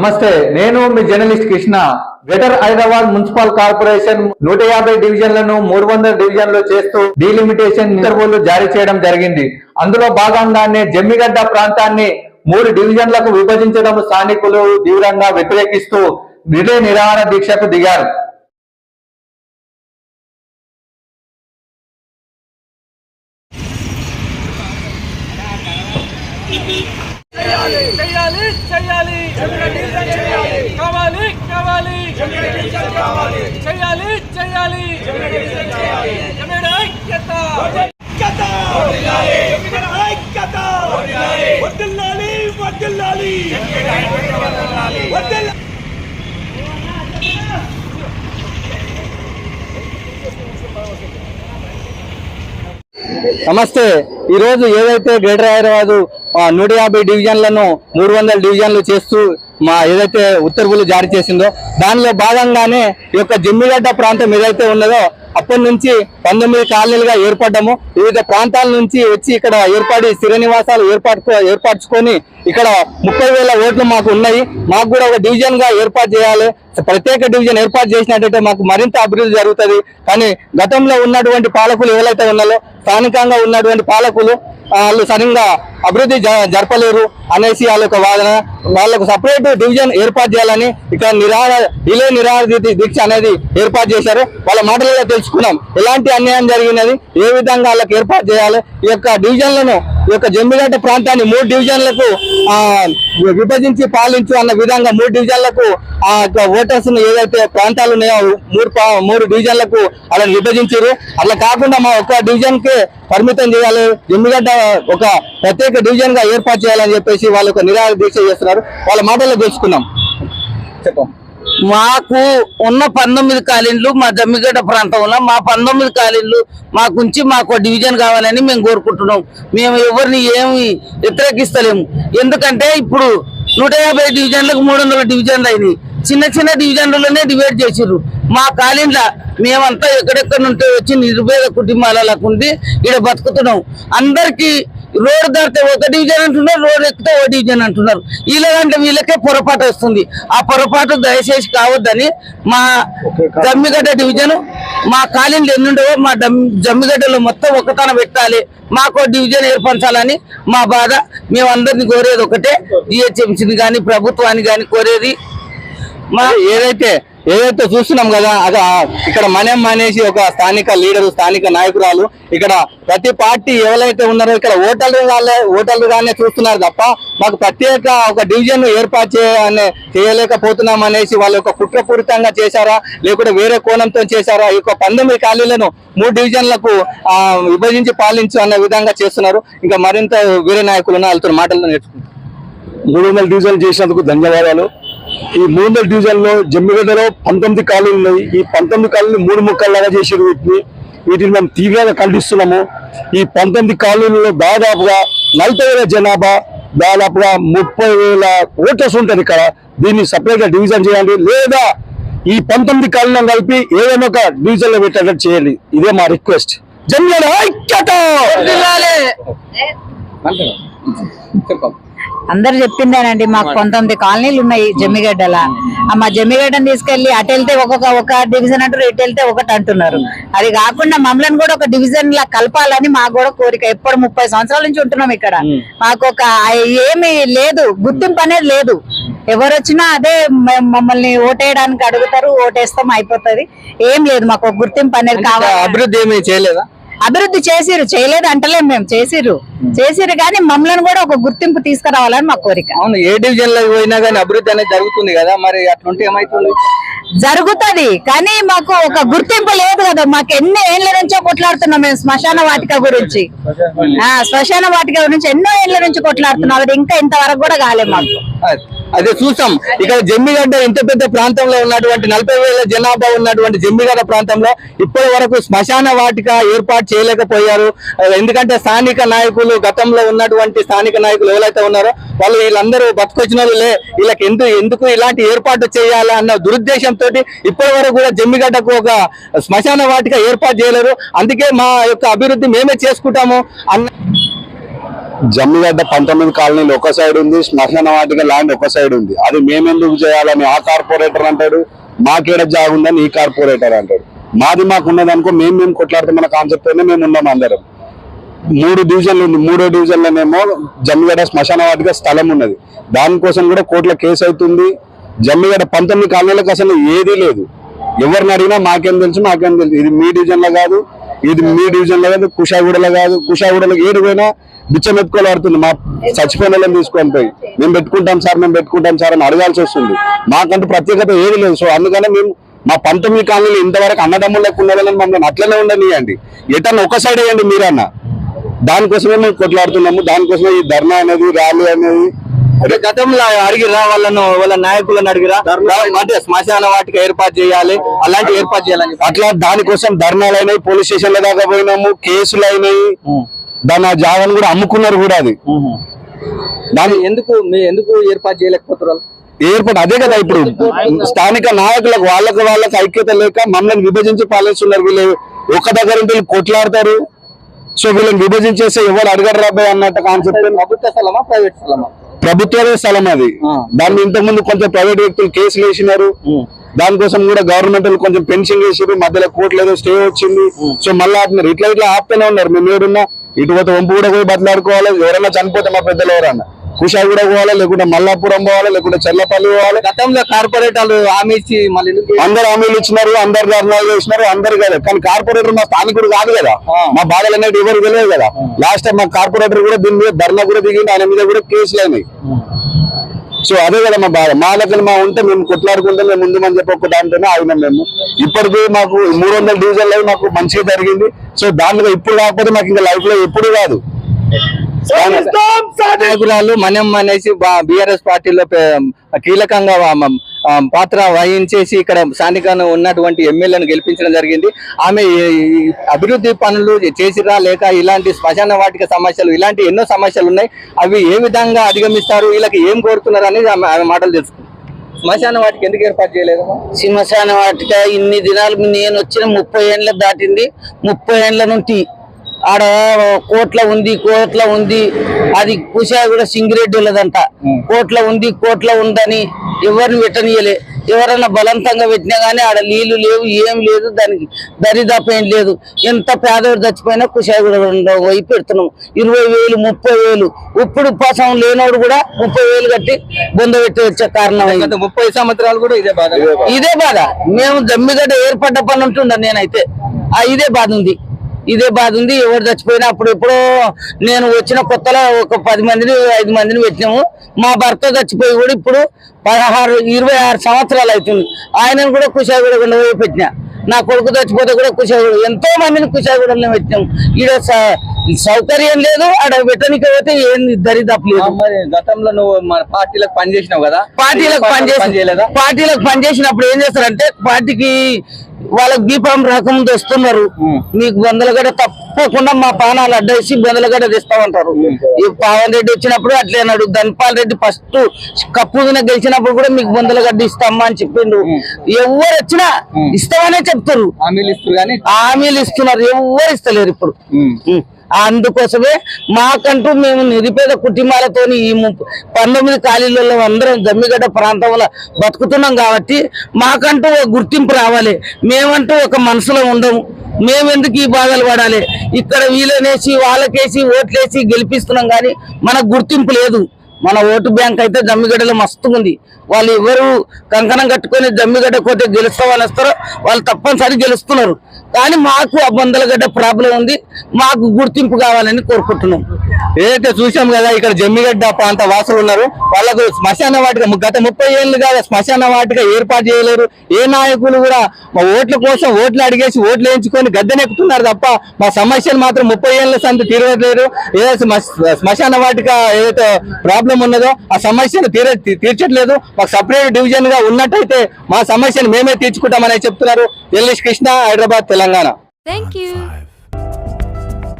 నమస్తే నేను మీ journalist Krishna. Greater Hyderabad municipal corporation నూట యాభై డివిజన్లను మూడు వందల డివిజన్లు చేస్తూ డీలిమిటేషన్ ఉత్తర్వులు జారీ చేయడం జరిగింది. అందులో భాగంగానే జమ్మిగడ్డ ప్రాంతాన్ని మూడు డివిజన్లకు విభజించడం స్థానికులు తీవ్రంగా వ్యతిరేకిస్తూ రిలే నిరాహార దీక్షకు దిగారు. చేయాలి చేయాలి చేయాలి. కావాలి కావాలి. చేయాలి చేయాలి. ఐక్యత. జమీడ ఐక్యత. వదిల్లాలి వదిల్లాలి వదిల్లాలి నమస్తే. ఈ రోజు ఏదైతే గ్రేటర్ హైదరాబాద్ నూట యాభై డివిజన్లను మూడు వందల డివిజన్లు చేస్తూ మా ఏదైతే ఉత్తర్వులు జారీ చేసిందో దానిలో భాగంగానే ఈ యొక్క జమ్మిగడ్డ ప్రాంతం ఏదైతే ఉన్నదో అప్పటి నుంచి పంతొమ్మిది కాలనీలుగా ఏర్పడ్డాము. వివిధ ప్రాంతాల నుంచి వచ్చి ఇక్కడ ఏర్పడి స్థిర నివాసాలు ఏర్పాటు ఏర్పరచుకొని ఇక్కడ ముప్పై వేల ఓట్లు మాకు ఉన్నాయి. మాకు కూడా ఒక డివిజన్గా ఏర్పాటు చేయాలి. ప్రత్యేక డివిజన్ ఏర్పాటు చేసినట్టయితే మాకు మరింత అభివృద్ధి జరుగుతుంది. కానీ గతంలో ఉన్నటువంటి పాలకులు ఎవరైతే ఉన్నారో స్థానికంగా ఉన్నటువంటి పాలకులు వాళ్ళు సరిగ్గా అభివృద్ధి జ- జరపలేరు అనేసి వాళ్ళ యొక్క వాదన వాళ్ళకు సపరేట్ డివిజన్ ఏర్పాటు చేయాలని ఇక్కడ నిరాహార ఇలే నిరాహార దీక్ష అనేది ఏర్పాటు చేశారు. వాళ్ళ మాటలలో తెలుసుకున్నాం. ఎలాంటి అన్యాయం జరిగినది ఏ విధంగా వాళ్ళకి ఏర్పాటు చేయాలి ఈ యొక్క డివిజన్లను ఈ యొక్క జమ్మిగడ్డ ప్రాంతాన్ని మూడు డివిజన్లకు విభజించి పాలించు అన్న విధంగా మూడు డివిజన్లకు ఆ యొక్క ఓటర్స్ ఏదైతే ప్రాంతాలు ఉన్నాయో మూడు పా- మూడు డివిజన్లకు అలా విభజించారు. అట్లా కాకుండా మా ఒక్క డివిజన్కి పరిమితం చేయాలి. జమ్మిగడ్డ ఒక ప్రత్యేక డివిజన్గా ఏర్పాటు చేయాలని చెప్పేసి వాళ్ళు ఒక నిరాహార దీక్ష చేస్తున్నారు. వాళ్ళ మాటల్లో తెలుసుకుందాం చెప్పం. మాకు ఉన్న పంతొమ్మిది కాలిన్లు మా జమ్మిగడ్డ ప్రాంతంలో మా పంతొమ్మిది కాలనీలు మాకుంచి మాకు డివిజన్ కావాలని మేము కోరుకుంటున్నాం. మేము ఎవరిని ఏమి వ్యతిరేకిస్తలేము. ఎందుకంటే ఇప్పుడు నూట యాభై డివిజన్లకు మూడు వందల డివిజన్లు అయినాయి. చిన్న చిన్న డివిజన్లలోనే డివైడ్ చేసిర్రు. మా కాలనీలో మేమంతా ఎక్కడెక్కడ నుండి వచ్చి నిరుపేద కుటుంబాలకు ఉండి ఇక్కడ బతుకుతున్నాం. అందరికీ రోడ్ దాటితే ఒక డివిజన్ అంటున్నారు రోడ్ ఎక్కితే ఓ డివిజన్ అంటున్నారు. వీళ్ళకంటే వీళ్ళకే పొరపాటు వస్తుంది. ఆ పొరపాటు దయచేసి కావద్దని మా జమ్మిగడ్డ డివిజన్ మా కాలనీలు ఎన్నుండవో మా జమ్మిగడ్డలో మొత్తం ఒకతన పెట్టాలి. మాకు డివిజన్ ఏర్పరచాలని మా బాధ. మేమందరిని కోరేది ఒకటే. జిహెచ్ఎంసీని కానీ ప్రభుత్వాన్ని కానీ కోరేది మా ఏదైతే ఏదైతే చూస్తున్నాం కదా అది ఇక్కడ మnem అనేసి ఒక స్థానిక లీడర్ స్థానిక నాయకురాలు ఇక్కడ ప్రతి పార్టీ ఎవరైతే ఉన్నారో ఇక్కడ ఓటర్లు వాళ్ళే ఓటర్లుగానే చూస్తున్నారు తప్ప మాకు ప్రత్యేక ఒక డివిజన్ ఏర్పాటు చేయనే చేయలేకపోతున్నాం అనేసి వాళ్ళు ఒక కుట్రపూరితంగా చేశారా లేకుంటే వేరే కోణంతో చేశారా? ఈ యొక్క పంతొమ్మిది ఖాళీలను మూడు డివిజన్లకు విభజించి పాలించు అనే విధంగా చేస్తున్నారు. ఇంకా మరింత వేరే నాయకులు ఉన్న వాళ్ళతో మాటలు నేర్చుకుంటారు మూడు వందల డివిజన్ చేసినందుకు ధన్యవాదాలు. ఈ మూడు వందల డివిజన్లో జమ్మిగడ్డలో పంతొమ్మిది కాలనీలు ఉన్నాయి. ఈ పంతొమ్మిది కాలనీ మూడు ముక్కల్లాగా చేసారు వీటిని. వీటిని మేము తీవ్రంగా ఖండిస్తున్నాము. ఈ పంతొమ్మిది కాలనీలలో దాదాపుగా నలభై వేల జనాభా దాదాపుగా ముప్పై వేల ఓటర్స్ ఉంటుంది ఇక్కడ. దీన్ని సపరేట్గా డివిజన్ చేయండి. లేదా ఈ పంతొమ్మిది కాలనీలను కలిపి ఏదైనా ఒక డివిజన్లో పెట్టేటట్టు చేయాలి ఇదే మా రిక్వెస్ట్. జమ్మిగడ్డ ఐక్యత! అందరు చెప్పిందేనండి మాకు పంతొమ్మిది కాలనీలు ఉన్నాయి జమ్మిగడ్డల. మా జమ్మిగడ్డని తీసుకెళ్ళి అటు వెళ్తే ఒక్కొక్క ఒక డివిజన్ అంటారు ఇటు వెళ్తే ఒకటి అంటున్నారు. అది కాకుండా మమ్మల్ని కూడా ఒక డివిజన్ లా కలపాలని మాకు కూడా కోరిక. ఎప్పుడు ముప్పై సంవత్సరాల నుంచి ఉంటున్నాం ఇక్కడ. మాకు ఒక ఏమి లేదు గుర్తింపు అనేది లేదు. ఎవరు వచ్చినా అదే మమ్మల్ని ఓటేయడానికి అడుగుతారు ఓటేస్తాం అయిపోతది. ఏం లేదు మాకు గుర్తింపు అనేది కావాలి. అభివృద్ధి ఏమీ చేయలేదా? అభివృద్ధి చేసిరు చేయలేదు అంటలేం మేము చేసిరు చేసిరు కానీ మమ్మల్ని కూడా ఒక గుర్తింపు తీసుకురావాలని మా కోరిక. అవును ఏ డివిజన్లో పోయినా కానీ అభివృద్ధి అనేది జరుగుతుంది కదా మరి అట్లుంటే ఏమైతుంది? జరుగుతది కానీ మాకు ఒక గుర్తింపు లేదు కదా మాకు ఎన్ని ఏళ్ళ నుంచో కొట్లాడుతున్నాం మేము శ్మశాన వాటిక గురించి. ఆ శ్మశాన వాటిక గురించి ఎన్నో ఏళ్ళ నుంచి కొట్లాడుతున్నాం అది ఇంకా ఇంతవరకు కూడా కాలేదు మాకు. అదే- చూసాం ఇక్కడ జమ్మిగడ్డ ఇంత పెద్ద ప్రాంతంలో ఉన్నటువంటి నలభై వేల జనాభా ఉన్నటువంటి జమ్మిగడ్డ ప్రాంతంలో ఇప్పటి వరకు శ్మశాన వాటిక ఏర్పాటు చేయలేకపోయారు. ఎందుకంటే స్థానిక నాయకులు గతంలో ఉన్నటువంటి స్థానిక నాయకులు ఎవరైతే ఉన్నారో వాళ్ళు వీళ్ళందరూ బతుకొచ్చిన వాళ్ళు వీళ్ళకి ఎందుకు ఎందుకు ఇలాంటి ఏర్పాటు చేయాలా అన్న దురుద్దేశంతో ఇప్పటి వరకు కూడా జమ్మిగడ్డకు ఒక శ్మశాన వాటిక ఏర్పాటు చేయలేరు. అందుకే మా యొక్క అభివృద్ధి మేమే చేసుకుంటాము అన్న జమ్మిగడ్డ పంతొమ్మిది కాలనీలు ఒక సైడ్ ఉంది శ్మశాన వాటిక ల్యాండ్ ఒక సైడ్ ఉంది. అది మేమెందుకు చేయాలని ఆ కార్పొరేటర్ అంటాడు మాకేడ జాగు ఉందని ఈ కార్పొరేటర్ అంటాడు. మాది మాకున్నది అనుకో మేము మేము కొట్లాడుతున్న కాన్సెప్ట్ మేము ఉన్నాం అందరం. మూడు డివిజన్లు ఉంది మూడో డివిజన్లోనేమో జమ్మిగడ్డ శ్మశాన వాటిక స్థలం ఉన్నది. దానికోసం కూడా కోర్టులో కేసు అవుతుంది. జమ్మిగడ్డ పంతొమ్మిది కాలనీలకు అసలు ఏదీ లేదు. ఎవరిని అడిగినా మాకేం తెలుసు మాకేం తెలుసు. ఇది మీ డివిజన్లో కాదు ఇది మీ డివిజన్లో కాదు కుషాగూడలో కాదు కుషాగూడలో ఏడు పోయినా బిచ్చం ఎత్తుకోలాడుతుంది మా చచ్చిపోయిన వాళ్ళని తీసుకొని పోయి. మేము పెట్టుకుంటాం సార్ మేము పెట్టుకుంటాం సార్ అని అడగాల్సి వస్తుంది. మాకంటూ ప్రత్యేకత ఏది లేదు. సో అందుకనే మేము మా పంతొమ్మిది కాలనీలు ఇంతవరకు అన్నదమ్ములు లెక్క ఉండాలని మమ్మల్ని అట్లనే ఉండనియండి. ఎటన్నా ఒక సైడ్ వేయండి మీరన్నా. దానికోసమే మేము కొట్లాడుతున్నాము. దానికోసమే ఈ ధర్నా అనేది ర్యాలీ అనేది. అంటే గతంలో అడిగిరా వాళ్ళను వాళ్ళ నాయకులను అడిగిరా? అంటే శ్మశాన వాటిక ఏర్పాటు చేయాలి అలాంటి ఏర్పాటు చేయాలని. అట్లా దానికోసం ధర్నాలు అయినాయి పోలీస్ స్టేషన్ల దాకా పోయినాము కేసులు అయినాయి దాని ఆ జాగాను కూడా అమ్ముకున్నారు కూడా అది. దాన్ని ఎందుకు మీ ఎందుకు ఏర్పాటు చేయలేకపోతున్నారు ఏర్పాటు అదే కదా ఇప్పుడు. స్థానిక నాయకులకు వాళ్ళకి వాళ్ళకి ఐక్యత లేక మమ్మల్ని విభజించి పాలిస్తున్నారు వీళ్ళు. ఒక దగ్గర వీళ్ళు కొట్లాడతారు. సో వీళ్ళని విభజించేస్తే ఎవరు అడగరు రాబాయ్ అన్నట్టు కాన్సెప్ట్ ప్రభుత్వ స్థలమా ప్రైవేట్ స్థలమా? ప్రభుత్వమే స్థలం అది. దాన్ని ఇంతకు ముందు కొంచెం ప్రైవేట్ వ్యక్తులు కేసులు వేసినారు. దానికోసం కూడా గవర్నమెంట్ కొంచెం పెన్షన్ చేసారు మధ్యలో కోర్టులో ఏదో స్టే వచ్చింది. సో మళ్ళీ ఆపినారు ఇట్లా ఇట్లా ఆపుతూనే ఉన్నారు. మేము ఏడున్నా ఇటు పోతే వంపు కూడా పోయి బతలాడుకోవాలి. ఎవరైనా చనిపోతే మా పెద్దలు ఎవరన్నా? కుషా కూడా పోవాలి లేకుంటే మల్లాపురం పోవాలి లేకుంటే చెల్లపల్లి పోవాలి. గతంలో కార్పొరేటర్లు హామీ ఇచ్చి మళ్ళీ అందరు హామీలు ఇచ్చినారు అందరు ధర్నాలు చేసినారు అందరు కదా. కానీ కార్పొరేటర్ మా స్థానికుడు కాదు కదా. మా బాధలు అనేది ఎవరు తెలియదు కదా. లాస్ట్ టైం మా కార్పొరేటర్ కూడా దీని మీద ధర్నా కూడా దిగింది ఆయన మీద కూడా కేసులు అయినాయి. సో అదే కదా మా బాధ. మా దగ్గర మా ఉంటే మేము కొట్లాడుకుంటే మేము ముందు అని చెప్పి ఒక దాంట్లోనే ఆగినాం మేము. ఇప్పటికీ మాకు మూడు వందల డివిజన్లో మాకు మంచిగా జరిగింది. సో దాంట్లో ఇప్పుడు కాకపోతే మాకు ఇంకా లైఫ్లో ఎప్పుడు కాదు. నాయకురాలు మనం అనేసి బిఆర్ఎస్ పార్టీలో కీలకంగా పాత్ర వహించేసి ఇక్కడ స్థానికంగా ఉన్నటువంటి ఎమ్మెల్యేను గెలిపించడం జరిగింది. ఆమె అభివృద్ధి పనులు చేసిరా లేక ఇలాంటి శ్మశాన వాటిక సమస్యలు ఇలాంటి ఎన్నో సమస్యలు ఉన్నాయి అవి ఏ విధంగా అధిగమిస్తారు? వీళ్ళకి ఏం కోరుతున్నారు అనేది ఆమె ఆమె మాటలు తెలుసుకుంది. శ్మశాన వాటికి ఎందుకు ఏర్పాటు చేయలేదు? సింహశాన వాటిక ఇన్ని దినాలు నేను వచ్చిన ముప్పై ఏండ్ల దాటింది. ముప్పై ఏండ్ల నుండి ఆడ కోట్ల ఉంది కోట్ల ఉంది. అది కుషా కూడా సింగిరెడ్డి వాళ్ళదంట. కోట్ల ఉంది కోట్ల ఉందని ఎవరిని పెట్టనీయలే ఎవరన్నా బలవంతంగా పెట్టినా గానీ ఆడ నీళ్ళు లేవు ఏం లేదు దానికి దరిదాపు ఏం లేదు. ఎంత పేదవాడు చచ్చిపోయినా కుషాయి కూడా పోయి పెడుతున్నాం. ఇరవై వేలు ముప్పై వేలు. ఇప్పుడు కోసం లేనోడు కూడా ముప్పై వేలు కట్టి బొంద పెట్టి వచ్చే కారణం ముప్పై సంవత్సరాలు కూడా ఇదే బాధ. ఇదే బాధ. మేము జమ్మిగడ్డ ఏర్పడ్డ పని ఉంటుండ నేనైతే. ఆ ఇదే బాధ ఉంది. ఇదే బాధ ఉంది ఎవరు చచ్చిపోయినా అప్పుడు ఎప్పుడో నేను వచ్చిన కొత్తలో ఒక పది మందిని ఐదు మందిని పెట్టినాము. మా భర్త చచ్చిపోయి కూడా ఇప్పుడు పదహారు ఇరవై ఆరు సంవత్సరాలు అవుతుంది. ఆయనను కూడా కుషాగూడ పెట్టినా. నా కొడుకు చచ్చిపోతే కూడా కుషాగూడ ఎంతో మందిని కుషాగూడలో పెట్టినాము. ఈడ సౌకర్యం లేదు ఆడ పెట్టడానికి పోతే ఏం దరిదాపు లేదు. మరి గతంలో నువ్వు మన పార్టీలకు పనిచేసినావు కదా? పార్టీలకు పని పనిచేసి చేయలేదా? పార్టీలకు పనిచేసినప్పుడు ఏం చేస్తారంటే పార్టీకి వాళ్ళకి దీపం రాకముందు వస్తున్నారు. మీకు బొందలగడ్డ తప్పకుండా మా పానాలు అడ్డేసి బొందలగడ్డ తెస్తామంటారు. ఈ పవన్ రెడ్డి వచ్చినప్పుడు అట్లే అన్నాడు. ధన్పాల్ రెడ్డి ఫస్ట్ కప్పు గెలిచినప్పుడు కూడా మీకు బొందలగడ్డ ఇస్తామా అని చెప్పిండు. ఎవరు వచ్చినా ఇస్తామనే చెప్తారు. హామీలు ఇస్తారు కానీ హామీలు ఇస్తున్నారు. ఎవరు ఇస్తలేరు ఇప్పుడు. అందుకోసమే మాకంటూ మేము నిరుపేద కుటుంబాలతోని ఈ పంతొమ్మిది ఖాళీలలో అందరం జమ్మిగడ్డ ప్రాంతంలో బతుకుతున్నాం కాబట్టి మాకంటూ ఒక గుర్తింపు రావాలి. మేమంటూ ఒక మనసులో ఉండము మేమెందుకు ఈ బాధలు పడాలి? ఇక్కడ వీళ్ళనేసి వాళ్ళకేసి ఓట్లేసి గెలిపిస్తున్నాం కానీ మనకు గుర్తింపు లేదు. మన ఓటు బ్యాంక్ అయితే జమ్మిగడ్డలో మస్తు ఉంది. వాళ్ళు ఎవరు కంకణం కట్టుకొని జమ్మిగడ్డ కోట గెలుస్తామని వస్తారో వాళ్ళు తప్పనిసరి గెలుస్తున్నారు. కానీ మాకు ఆ గడ్డ ప్రాబ్లం ఉంది. మాకు గుర్తింపు కావాలని కోరుకుంటున్నాం. ఏదైతే చూసాం కదా ఇక్కడ జమ్మిగడ్డ ప్రాంత వాసులు ఉన్నారు. వాళ్ళకు శ్మశాన వాటిక గత ముప్పై ఏళ్ళు కాదు శ్మశాన వాటిక ఏర్పాటు చేయలేరు. ఏ నాయకులు కూడా మా ఓట్ల కోసం ఓట్లు అడిగేసి ఓట్లు వేయించుకొని గద్దెనెక్కుతున్నారు తప్ప మా సమస్యలు మాత్రం ముప్పై ఏళ్ళ సంత తీరలేరు ఏదైతే శ్మశాన వాటిక ఏదైతే ప్రాబ్లం ఉన్నదో ఆ సమస్యను తీర తీర్చట్లేదు. మాకు సపరేట్ డివిజన్గా ఉన్నట్టయితే మా సమస్యను మేమే తీర్చుకుంటామని చెప్తున్నారు. LS Krishna Hyderabad Telangana Thank you.